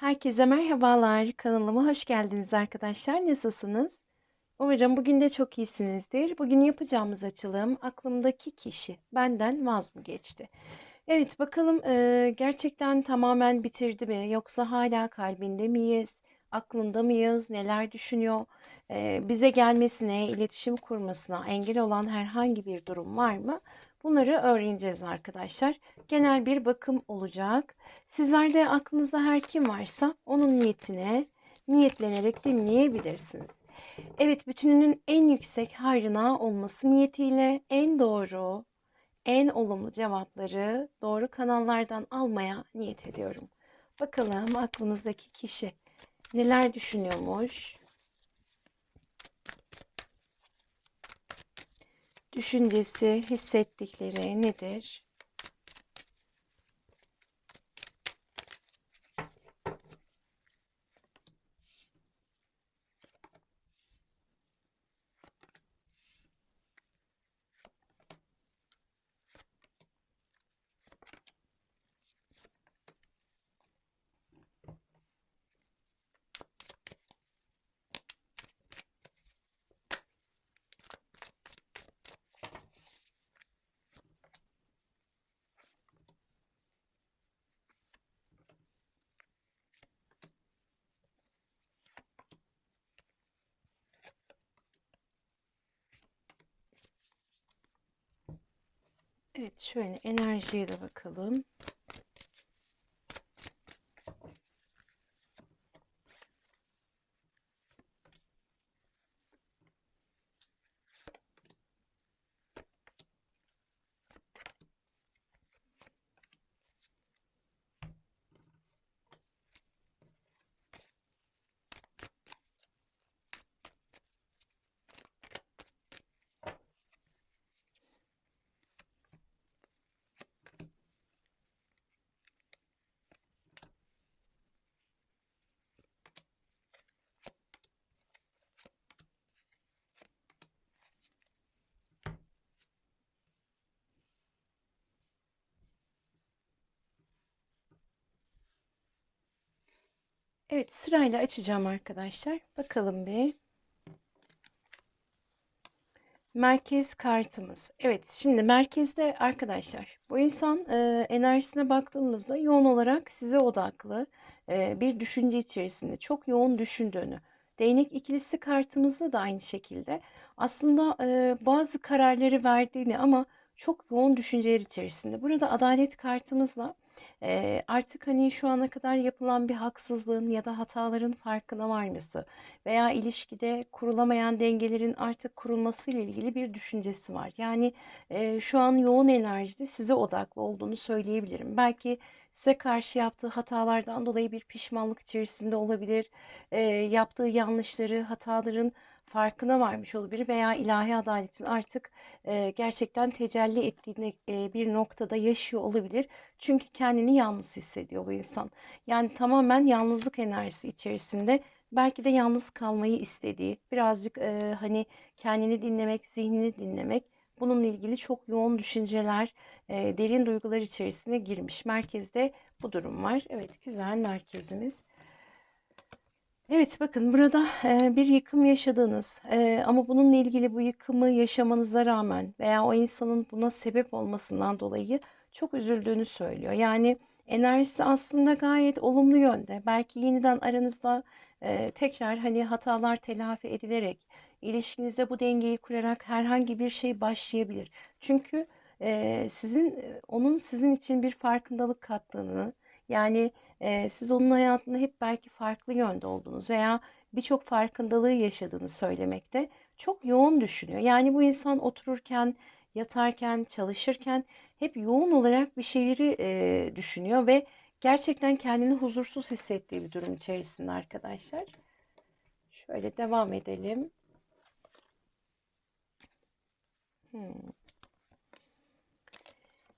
Herkese merhabalar. Kanalıma hoş geldiniz arkadaşlar. Nasılsınız? Umarım bugün de çok iyisinizdir. Bugün yapacağımız açılım aklımdaki kişi benden vaz mı geçti? Evet bakalım e, gerçekten tamamen bitirdi mi yoksa hala kalbinde miyiz? Aklında mıyız? Neler düşünüyor? E, bize gelmesine, iletişim kurmasına engel olan herhangi bir durum var mı? Bunları öğreneceğiz arkadaşlar. Genel bir bakım olacak. Sizler de aklınızda her kim varsa onun niyetine niyetlenerek dinleyebilirsiniz. Evet bütününün en yüksek hayrına olması niyetiyle en doğru, en olumlu cevapları doğru kanallardan almaya niyet ediyorum. Bakalım aklımızdaki kişi neler düşünüyormuş? Düşüncesi, hissettikleri nedir? Evet şöyle enerjiye de bakalım. Evet sırayla açacağım arkadaşlar. Bakalım bir. Merkez kartımız. Evet şimdi merkezde arkadaşlar bu insan e, enerjisine baktığımızda yoğun olarak size odaklı e, bir düşünce içerisinde çok yoğun düşündüğünü. Değnek ikilisi kartımızda da aynı şekilde aslında e, bazı kararları verdiğini ama çok yoğun düşünceler içerisinde. Burada adalet kartımızla e, artık hani şu ana kadar yapılan bir haksızlığın ya da hataların farkına varması veya ilişkide kurulamayan dengelerin artık kurulması ile ilgili bir düşüncesi var. Yani e, şu an yoğun enerjide size odaklı olduğunu söyleyebilirim. Belki size karşı yaptığı hatalardan dolayı bir pişmanlık içerisinde olabilir. E, yaptığı yanlışları, hataların farkına varmış olabilir veya ilahi adaletin artık e, gerçekten tecelli ettiğini e, bir noktada yaşıyor olabilir. Çünkü kendini yalnız hissediyor bu insan. Yani tamamen yalnızlık enerjisi içerisinde belki de yalnız kalmayı istediği, birazcık e, hani kendini dinlemek, zihnini dinlemek, bununla ilgili çok yoğun düşünceler, e, derin duygular içerisine girmiş. Merkezde bu durum var. Evet, güzel merkezimiz. Evet bakın burada e, bir yıkım yaşadığınız e, ama bununla ilgili bu yıkımı yaşamanıza rağmen veya o insanın buna sebep olmasından dolayı çok üzüldüğünü söylüyor. Yani enerjisi aslında gayet olumlu yönde. Belki yeniden aranızda e, tekrar hani hatalar telafi edilerek ilişkinize bu dengeyi kurarak herhangi bir şey başlayabilir. Çünkü e, sizin onun sizin için bir farkındalık kattığını yani e, siz onun hayatında hep belki farklı yönde olduğunuz veya birçok farkındalığı yaşadığını söylemekte çok yoğun düşünüyor. Yani bu insan otururken, yatarken, çalışırken hep yoğun olarak bir şeyleri e, düşünüyor ve gerçekten kendini huzursuz hissettiği bir durum içerisinde arkadaşlar. Şöyle devam edelim. Hmm.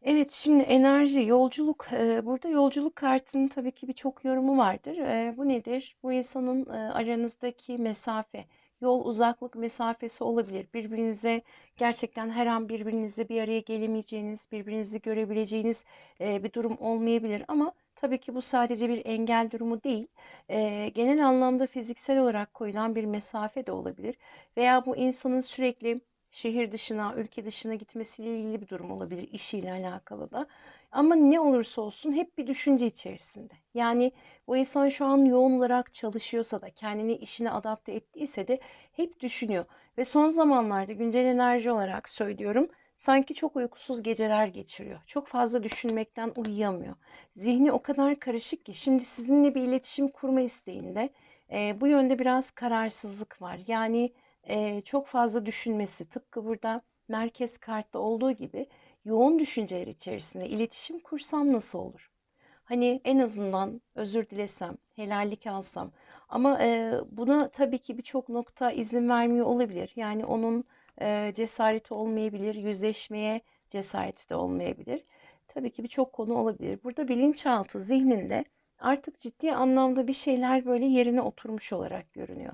Evet, şimdi enerji, yolculuk. Burada yolculuk kartının tabii ki birçok yorumu vardır. Bu nedir? Bu insanın aranızdaki mesafe, yol uzaklık mesafesi olabilir. Birbirinize gerçekten her an birbirinizle bir araya gelemeyeceğiniz, birbirinizi görebileceğiniz bir durum olmayabilir. Ama Tabii ki bu sadece bir engel durumu değil. Eee, genel anlamda fiziksel olarak koyulan bir mesafe de olabilir. Veya bu insanın sürekli şehir dışına, ülke dışına gitmesiyle ilgili bir durum olabilir, işiyle alakalı da. Ama ne olursa olsun hep bir düşünce içerisinde. Yani bu insan şu an yoğun olarak çalışıyorsa da, kendini işine adapte ettiyse de hep düşünüyor. Ve son zamanlarda güncel enerji olarak söylüyorum, sanki çok uykusuz geceler geçiriyor. Çok fazla düşünmekten uyuyamıyor. Zihni o kadar karışık ki şimdi sizinle bir iletişim kurma isteğinde e, bu yönde biraz kararsızlık var. Yani e, çok fazla düşünmesi tıpkı burada merkez kartta olduğu gibi yoğun düşünceler içerisinde iletişim kursam nasıl olur? Hani en azından özür dilesem, helallik alsam ama e, buna tabii ki birçok nokta izin vermiyor olabilir. Yani onun e, cesareti olmayabilir, yüzleşmeye cesareti de olmayabilir. Tabii ki birçok konu olabilir. Burada bilinçaltı zihninde artık ciddi anlamda bir şeyler böyle yerine oturmuş olarak görünüyor.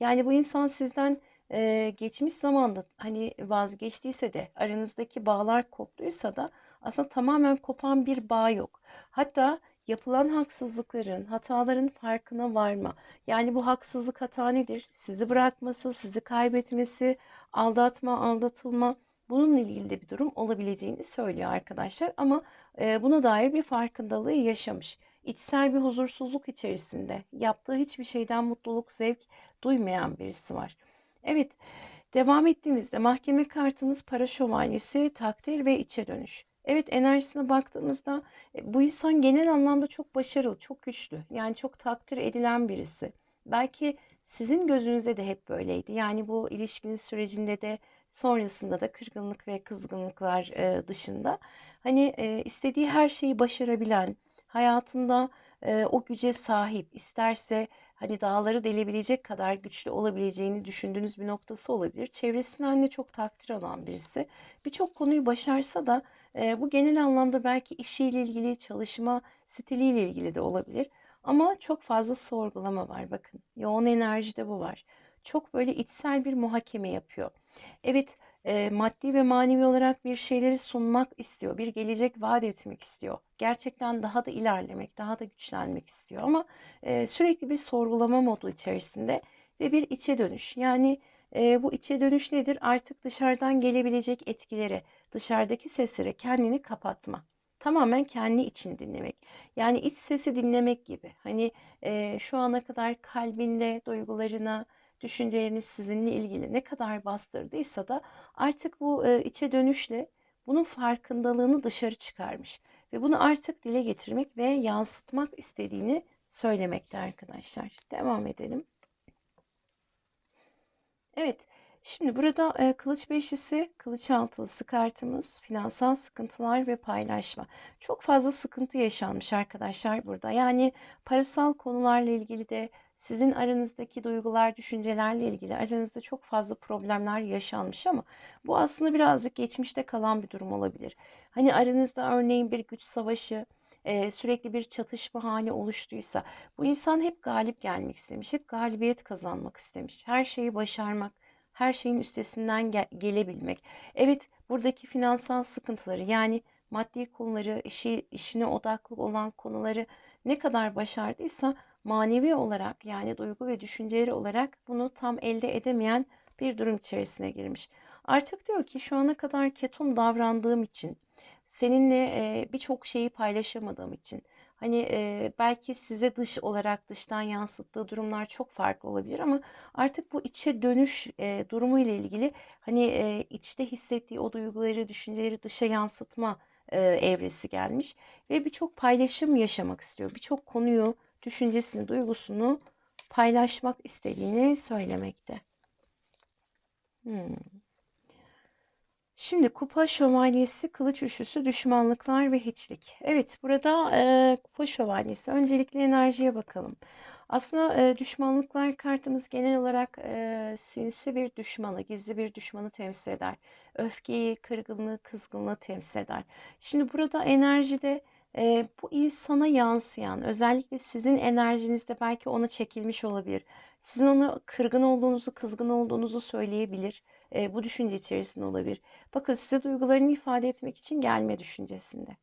Yani bu insan sizden e, geçmiş zamanda hani vazgeçtiyse de aranızdaki bağlar koptuysa da aslında tamamen kopan bir bağ yok. Hatta yapılan haksızlıkların, hataların farkına varma. Yani bu haksızlık hata nedir? Sizi bırakması, sizi kaybetmesi, aldatma, aldatılma. Bununla ilgili de bir durum olabileceğini söylüyor arkadaşlar ama e, buna dair bir farkındalığı yaşamış. İçsel bir huzursuzluk içerisinde yaptığı hiçbir şeyden mutluluk, zevk duymayan birisi var. Evet, devam ettiğimizde mahkeme kartımız para şövalyesi, takdir ve içe dönüş. Evet enerjisine baktığımızda e, bu insan genel anlamda çok başarılı, çok güçlü. Yani çok takdir edilen birisi. Belki sizin gözünüzde de hep böyleydi. Yani bu ilişkinin sürecinde de sonrasında da kırgınlık ve kızgınlıklar e, dışında hani e, istediği her şeyi başarabilen, hayatında o güce sahip, isterse hani dağları delebilecek kadar güçlü olabileceğini düşündüğünüz bir noktası olabilir. Çevresinden de çok takdir alan birisi. Birçok konuyu başarsa da e, bu genel anlamda belki işiyle ilgili, çalışma stiliyle ilgili de olabilir. Ama çok fazla sorgulama var bakın. Yoğun enerjide bu var. Çok böyle içsel bir muhakeme yapıyor. Evet e, maddi ve manevi olarak bir şeyleri sunmak istiyor. Bir gelecek vaat etmek istiyor. Gerçekten daha da ilerlemek, daha da güçlenmek istiyor. Ama e, sürekli bir sorgulama modu içerisinde ve bir içe dönüş. Yani e, bu içe dönüş nedir? Artık dışarıdan gelebilecek etkilere, dışarıdaki seslere kendini kapatma. Tamamen kendi için dinlemek. Yani iç sesi dinlemek gibi. Hani e, şu ana kadar kalbinde, duygularına, düşünceleriniz sizinle ilgili ne kadar bastırdıysa da artık bu e, içe dönüşle bunun farkındalığını dışarı çıkarmış ve bunu artık dile getirmek ve yansıtmak istediğini söylemekte arkadaşlar. Devam edelim. Evet, şimdi burada e, kılıç beşlisi, kılıç altılısı kartımız, finansal sıkıntılar ve paylaşma. Çok fazla sıkıntı yaşanmış arkadaşlar burada. Yani parasal konularla ilgili de sizin aranızdaki duygular, düşüncelerle ilgili aranızda çok fazla problemler yaşanmış ama bu aslında birazcık geçmişte kalan bir durum olabilir. Hani aranızda örneğin bir güç savaşı, e, sürekli bir çatışma hali oluştuysa bu insan hep galip gelmek istemiş, hep galibiyet kazanmak istemiş, her şeyi başarmak, her şeyin üstesinden gel gelebilmek. Evet, buradaki finansal sıkıntıları yani maddi konuları, işi, işine odaklı olan konuları ne kadar başardıysa manevi olarak yani duygu ve düşünceleri olarak bunu tam elde edemeyen bir durum içerisine girmiş. Artık diyor ki şu ana kadar ketum davrandığım için, seninle e, birçok şeyi paylaşamadığım için, hani e, belki size dış olarak dıştan yansıttığı durumlar çok farklı olabilir ama artık bu içe dönüş e, durumu ile ilgili hani e, içte hissettiği o duyguları, düşünceleri dışa yansıtma e, evresi gelmiş ve birçok paylaşım yaşamak istiyor. Birçok konuyu düşüncesini, duygusunu paylaşmak istediğini söylemekte. Hmm. Şimdi kupa şövalyesi, kılıç üçlüsü, düşmanlıklar ve hiçlik. Evet burada e, kupa şövalyesi. Öncelikle enerjiye bakalım. Aslında e, düşmanlıklar kartımız genel olarak e, sinsi bir düşmanı, gizli bir düşmanı temsil eder. Öfkeyi, kırgınlığı, kızgınlığı temsil eder. Şimdi burada enerjide e, bu insana yansıyan, özellikle sizin enerjinizde belki ona çekilmiş olabilir. Sizin ona kırgın olduğunuzu, kızgın olduğunuzu söyleyebilir. E, bu düşünce içerisinde olabilir. Bakın size duygularını ifade etmek için gelme düşüncesinde.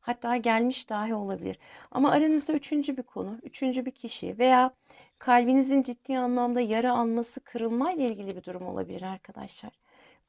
Hatta gelmiş dahi olabilir. Ama aranızda üçüncü bir konu, üçüncü bir kişi veya kalbinizin ciddi anlamda yara alması, kırılmayla ilgili bir durum olabilir arkadaşlar.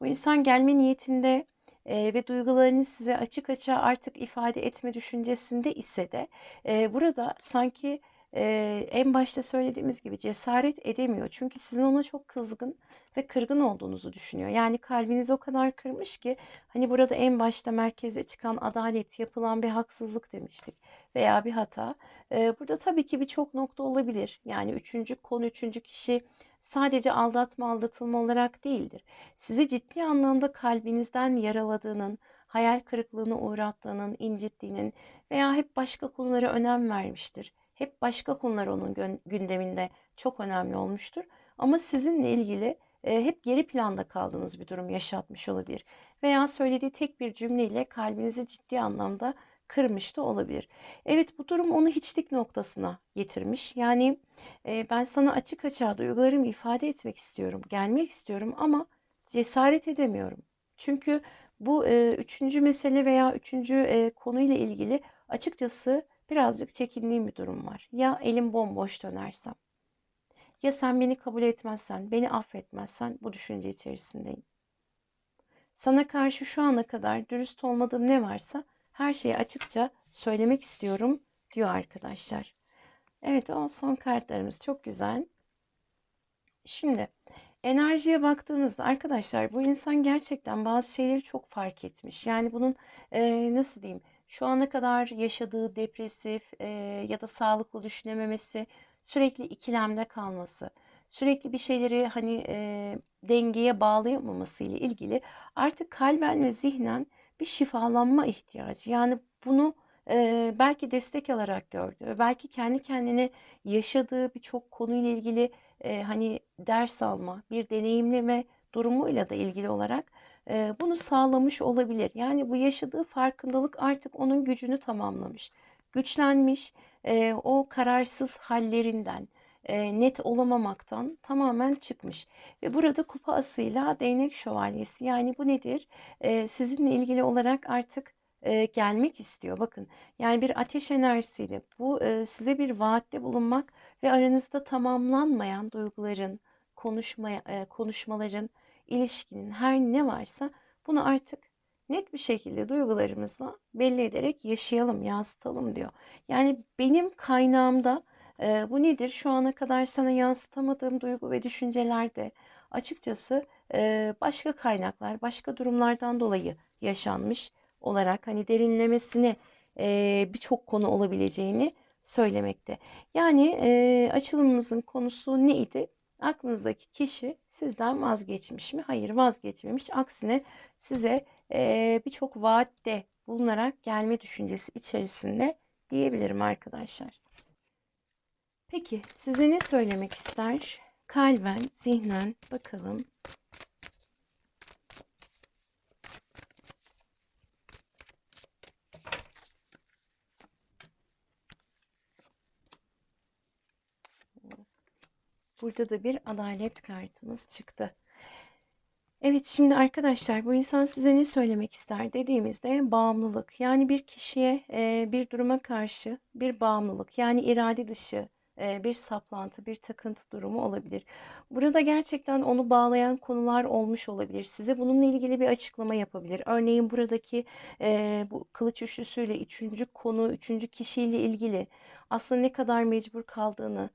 Bu insan gelme niyetinde e, ve duygularını size açık açığa artık ifade etme düşüncesinde ise de e, burada sanki e, en başta söylediğimiz gibi cesaret edemiyor. Çünkü sizin ona çok kızgın ve kırgın olduğunuzu düşünüyor. Yani kalbiniz o kadar kırmış ki hani burada en başta merkeze çıkan adalet, yapılan bir haksızlık demiştik veya bir hata. E, burada tabii ki birçok nokta olabilir. Yani üçüncü konu, üçüncü kişi sadece aldatma, aldatılma olarak değildir. Sizi ciddi anlamda kalbinizden yaraladığının, hayal kırıklığına uğrattığının, incittiğinin veya hep başka konulara önem vermiştir. Hep başka konular onun gündeminde çok önemli olmuştur. Ama sizinle ilgili e, hep geri planda kaldığınız bir durum yaşatmış olabilir. Veya söylediği tek bir cümleyle kalbinizi ciddi anlamda kırmış da olabilir. Evet bu durum onu hiçlik noktasına getirmiş. Yani e, ben sana açık açığa duygularımı ifade etmek istiyorum, gelmek istiyorum ama cesaret edemiyorum. Çünkü bu e, üçüncü mesele veya üçüncü konuyla ilgili açıkçası birazcık çekindiğim bir durum var. Ya elim bomboş dönersem? Ya sen beni kabul etmezsen, beni affetmezsen bu düşünce içerisindeyim. Sana karşı şu ana kadar dürüst olmadığım ne varsa her şeyi açıkça söylemek istiyorum diyor arkadaşlar. Evet o son kartlarımız çok güzel. Şimdi enerjiye baktığımızda arkadaşlar bu insan gerçekten bazı şeyleri çok fark etmiş. Yani bunun e, nasıl diyeyim şu ana kadar yaşadığı depresif e, ya da sağlıklı düşünememesi, sürekli ikilemde kalması, sürekli bir şeyleri hani e, dengeye bağlayamaması ile ilgili artık kalben ve zihnen bir şifalanma ihtiyacı. Yani bunu e, belki destek alarak gördü belki kendi kendine yaşadığı birçok konuyla ilgili e, hani ders alma, bir deneyimleme durumuyla da ilgili olarak bunu sağlamış olabilir. Yani bu yaşadığı farkındalık artık onun gücünü tamamlamış, güçlenmiş, o kararsız hallerinden, net olamamaktan tamamen çıkmış. Ve burada kupa asıyla değnek şövalyesi yani bu nedir? Sizinle ilgili olarak artık gelmek istiyor. Bakın yani bir ateş enerjisiyle bu size bir vaatte bulunmak ve aranızda tamamlanmayan duyguların, konuşmaya, e, konuşmaların, ilişkinin her ne varsa bunu artık net bir şekilde duygularımızla belli ederek yaşayalım, yansıtalım diyor. Yani benim kaynağımda e, bu nedir? Şu ana kadar sana yansıtamadığım duygu ve düşüncelerde açıkçası e, başka kaynaklar, başka durumlardan dolayı yaşanmış olarak hani derinlemesine e, birçok konu olabileceğini söylemekte. Yani e, açılımımızın konusu neydi? Aklınızdaki kişi sizden vazgeçmiş mi? Hayır vazgeçmemiş. Aksine size e, birçok vaatte bulunarak gelme düşüncesi içerisinde diyebilirim arkadaşlar. Peki size ne söylemek ister? Kalben, zihnen bakalım. Burada da bir adalet kartımız çıktı. Evet şimdi arkadaşlar bu insan size ne söylemek ister dediğimizde bağımlılık yani bir kişiye bir duruma karşı bir bağımlılık yani irade dışı bir saplantı, bir takıntı durumu olabilir. Burada gerçekten onu bağlayan konular olmuş olabilir. Size bununla ilgili bir açıklama yapabilir. Örneğin buradaki bu kılıç üçlüsüyle üçüncü konu, üçüncü kişiyle ilgili aslında ne kadar mecbur kaldığını,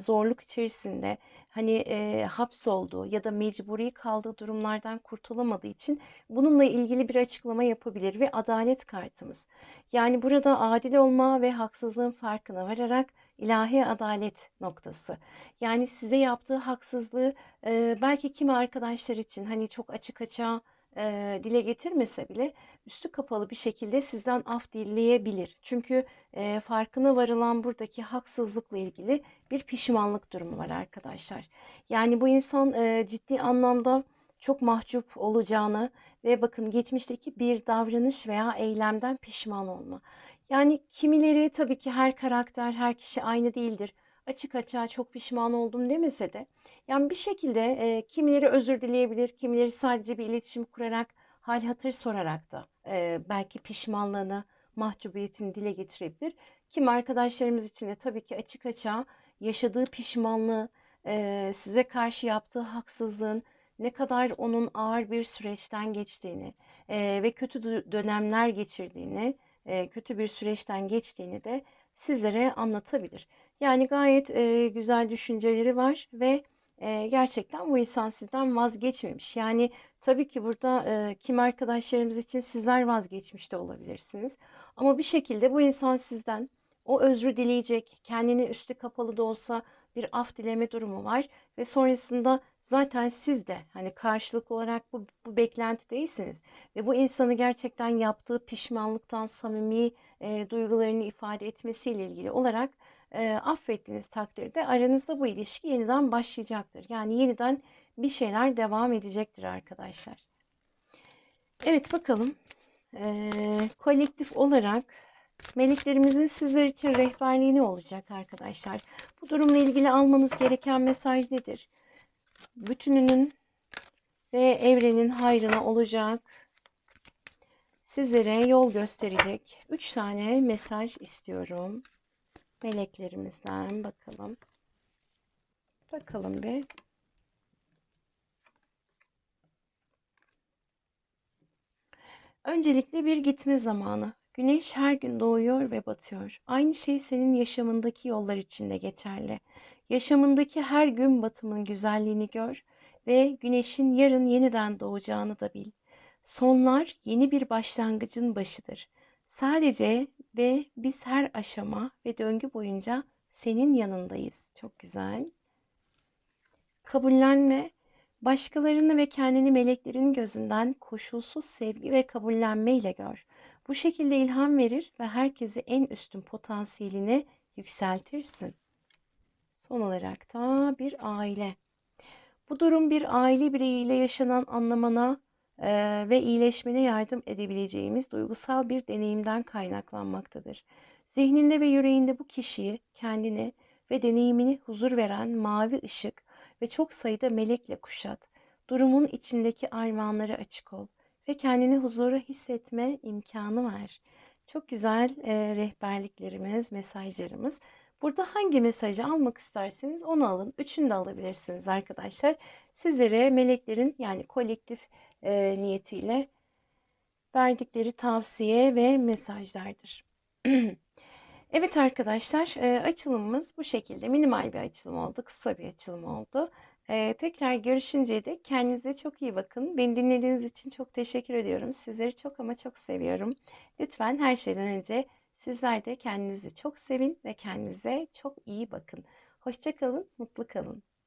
zorluk içerisinde hani e, hapsolduğu ya da mecburi kaldığı durumlardan kurtulamadığı için bununla ilgili bir açıklama yapabilir ve adalet kartımız. Yani burada adil olma ve haksızlığın farkına vararak ilahi adalet noktası. Yani size yaptığı haksızlığı e, belki kimi arkadaşlar için hani çok açık açığa e, dile getirmese bile üstü kapalı bir şekilde sizden af dileyebilir. Çünkü e, farkına varılan buradaki haksızlıkla ilgili bir pişmanlık durumu var arkadaşlar. Yani bu insan e, ciddi anlamda çok mahcup olacağını ve bakın geçmişteki bir davranış veya eylemden pişman olma. Yani kimileri tabii ki her karakter, her kişi aynı değildir. Açık açığa çok pişman oldum demese de yani bir şekilde e, kimileri özür dileyebilir, kimileri sadece bir iletişim kurarak, hal hatır sorarak da e, belki pişmanlığını mahcubiyetini dile getirebilir. Kim arkadaşlarımız için de tabii ki açık açığa yaşadığı pişmanlığı, e, size karşı yaptığı haksızlığın ne kadar onun ağır bir süreçten geçtiğini e, ve kötü dönemler geçirdiğini, e, kötü bir süreçten geçtiğini de sizlere anlatabilir. Yani gayet e, güzel düşünceleri var ve e, gerçekten bu insan sizden vazgeçmemiş. Yani tabii ki burada e, kim arkadaşlarımız için sizler vazgeçmiş de olabilirsiniz. Ama bir şekilde bu insan sizden o özrü dileyecek, kendini üstü kapalı da olsa bir af dileme durumu var ve sonrasında zaten siz de hani karşılık olarak bu, bu beklenti değilsiniz ve bu insanı gerçekten yaptığı pişmanlıktan samimi e, duygularını ifade etmesiyle ilgili olarak e, affettiğiniz takdirde aranızda bu ilişki yeniden başlayacaktır. Yani yeniden bir şeyler devam edecektir arkadaşlar. Evet bakalım e, kolektif olarak meleklerimizin sizler için rehberliğini olacak arkadaşlar. Bu durumla ilgili almanız gereken mesaj nedir? Bütününün ve evrenin hayrına olacak sizlere yol gösterecek 3 tane mesaj istiyorum meleklerimizden bakalım. Bakalım bir. Öncelikle bir gitme zamanı. Güneş her gün doğuyor ve batıyor. Aynı şey senin yaşamındaki yollar için de geçerli. Yaşamındaki her gün batımın güzelliğini gör ve güneşin yarın yeniden doğacağını da bil. Sonlar yeni bir başlangıcın başıdır. Sadece ve biz her aşama ve döngü boyunca senin yanındayız. Çok güzel. Kabullenme, başkalarını ve kendini meleklerin gözünden koşulsuz sevgi ve kabullenme ile gör. Bu şekilde ilham verir ve herkesi en üstün potansiyelini yükseltirsin. Son olarak da bir aile. Bu durum bir aile bireyiyle yaşanan anlamana ve iyileşmene yardım edebileceğimiz duygusal bir deneyimden kaynaklanmaktadır. Zihninde ve yüreğinde bu kişiyi, kendini ve deneyimini huzur veren mavi ışık ve çok sayıda melekle kuşat. Durumun içindeki armağanlara açık ol ve kendini huzura hissetme imkanı var. Çok güzel e, rehberliklerimiz, mesajlarımız. Burada hangi mesajı almak isterseniz onu alın. Üçünü de alabilirsiniz arkadaşlar. Sizlere meleklerin yani kolektif e, niyetiyle verdikleri tavsiye ve mesajlardır. evet arkadaşlar e, açılımımız bu şekilde minimal bir açılım oldu. Kısa bir açılım oldu. E, tekrar görüşünceye de kendinize çok iyi bakın. Beni dinlediğiniz için çok teşekkür ediyorum. Sizleri çok ama çok seviyorum. Lütfen her şeyden önce Sizler de kendinizi çok sevin ve kendinize çok iyi bakın. Hoşçakalın, mutlu kalın.